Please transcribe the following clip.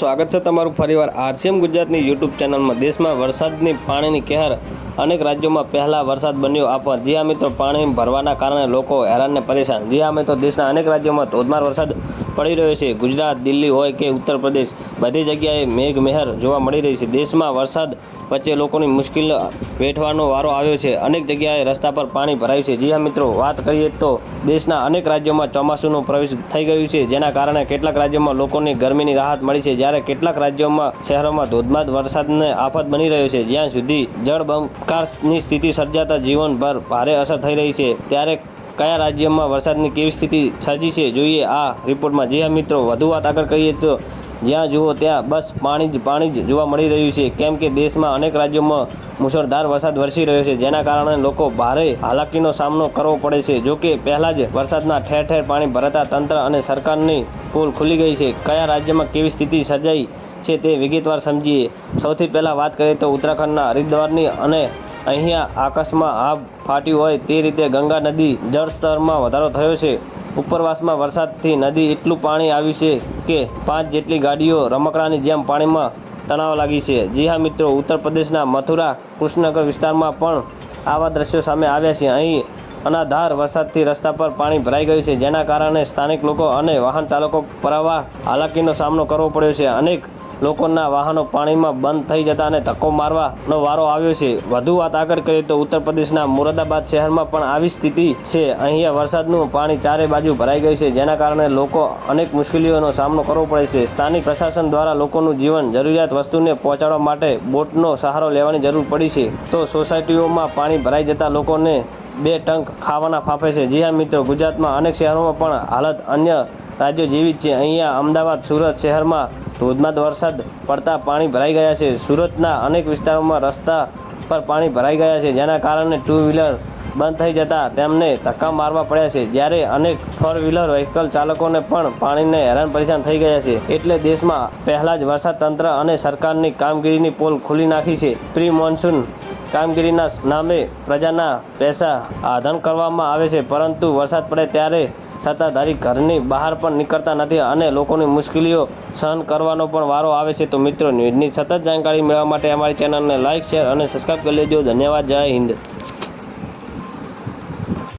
સ્વાગત છે તમારું ફરીવાર આરસીએમ ગુજરાતની યુટ્યુબ ચેનલમાં. દેશમાં વરસાદની પાણીની કહેર અનેક રાજ્યોમાં પહેલા વરસાદ બન્યો આપવા. જી હા મિત્રો પાણી ભરવાના કારણે લોકો હેરાનને પરેશાન. જી હા મિત્રો દેશના અનેક રાજ્યોમાં ધોધમાર વરસાદ પડી રહ્યો છે. ગુજરાત, દિલ્હી હોય કે ઉત્તર પ્રદેશ, બધી જગ્યાએ મેઘ મહેર જોવા મળી રહી છે. દેશમાં વરસાદ વચ્ચે લોકોની મુશ્કેલ વેઠવાનો વારો આવ્યો છે. અનેક જગ્યાએ રસ્તા પર પાણી ભરાયું છે. જી હા, મિત્રો, વાત કરીએ તો દેશના અનેક રાજ્યોમાં ચોમાસુનો પ્રવેશ થઈ ગયું છે, જેના કારણે કેટલાક રાજ્યોમાં લોકોને ગરમીની રાહત મળી છે. જ્યારે કેટલાક રાજ્યોમાં શહેરોમાં ધોધમાર વરસાદને આફત બની રહ્યો છે, જ્યાં સુધી જળબંકારની સ્થિતિ સર્જાતા જીવનભર ભારે અસર થઈ રહી છે. ત્યારે કયા રાજ્યમાં વરસાદની કેવી સ્થિતિ સર્જી છે જોઈએ આ રિપોર્ટમાં. જે મિત્રો, વધુ વાત આગળ કરીએ તો જ્યાં જુઓ ત્યાં બસ પાણી જ પાણી જ જોવા મળી રહ્યું છે. કેમ કે દેશમાં અનેક રાજ્યોમાં મુશળધાર વરસાદ વરસી રહ્યો છે, જેના કારણે લોકો ભારે હાલાકીનો સામનો કરવો પડે છે. જો કે પહેલાં જ વરસાદના ઠેર ઠેર પાણી ભરાતા તંત્ર અને સરકારની પોલ ખુલી ગઈ છે. કયા રાજ્યમાં કેવી સ્થિતિ સર્જાઈ છે તે વિગતવાર સમજીએ. સૌથી પહેલાં વાત કરીએ તો ઉત્તરાખંડના હરિદ્વારની અને અહીંયા આકાશમાં આભ ફાટ્યું હોય તે રીતે ગંગા નદી જળસ્તરમાં વધારો થયો છે. ઉપરવાસમાં વરસાદથી નદી એટલું પાણી આવ્યું છે કે પાંચ જેટલી ગાડીઓ રમકડાની જેમ પાણીમાં તણાવ લાગી છે. જી હા મિત્રો, ઉત્તર પ્રદેશના મથુરા, કૃષ્ણનગર વિસ્તારમાં પણ આવા દ્રશ્યો સામે આવ્યા છે. અહીં અનાધાર વરસાદથી રસ્તા પર પાણી ભરાઈ ગયું છે, જેના કારણે સ્થાનિક લોકો અને વાહન ચાલકો પ્રવાહ હાલાકીનો સામનો કરવો પડ્યો છે. અનેક લોકોના વાહનો પાણીમાં બંધ થઈ જતા અને ધક્કો મારવાનો વારો આવ્યો છે. વધુ વાત આગળ કરીએ તો ઉત્તર પ્રદેશના મુરાદાબાદ શહેરમાં પણ આવી સ્થિતિ છે. અહીંયા વરસાદનું પાણી ચારે બાજુ ભરાઈ ગયું છે, જેના કારણે લોકો અનેક મુશ્કેલીઓનો સામનો કરવો પડે છે. સ્થાનિક પ્રશાસન દ્વારા લોકોનું જીવન જરૂરિયાત વસ્તુને પહોંચાડવા માટે બોટનો સહારો લેવાની જરૂર પડી છે. તો સોસાયટીઓમાં પાણી ભરાઈ જતા લોકોને બે ટંક ખાવાના ફાફે છે. જી હા, મિત્રો, ગુજરાતમાં અનેક શહેરોમાં પણ હાલત અન્ય રાજ્યો જેવી જ છે. અહીંયા અમદાવાદ, સુરત શહેરમાં ધોધમાર વરસાદ પડતા પાણી ભરાઈ ગયા છે. સુરતના અનેક વિસ્તારોમાં રસ્તા પર પાણી ભરાઈ ગયા છે, જેના કારણે ટુ વ્હીલર બંધ થઈ જતા તેમને ધક્કા મારવા પડ્યા છે. જ્યારે અનેક ફોર વ્હીલર વ્હીકલ ચાલકોને પણ પાણીને હેરાન પરેશાન થઈ ગયા છે. એટલે દેશમાં પહેલા જ વરસાદ તંત્ર અને સરકારની કામગીરીની પોલ ખુલી નાખી છે. પ્રી મોન્સૂન કામગીરીના નામે પ્રજાના પૈસા આધન કરવામાં આવે છે, પરંતુ વરસાદ પડે ત્યારે સત્તાધારી ઘરની બહાર પણ નીકળતા નથી અને લોકોની મુશ્કેલીઓ સહન કરવાનો પણ વારો આવે છે. તો મિત્રો, ન્યૂઝની સતત જાણકારી મેળવવા માટે અમારી ચેનલને લાઇક શેર અને સબસ્ક્રાઈબ કરી લેજો. ધન્યવાદ. જય હિન્દ.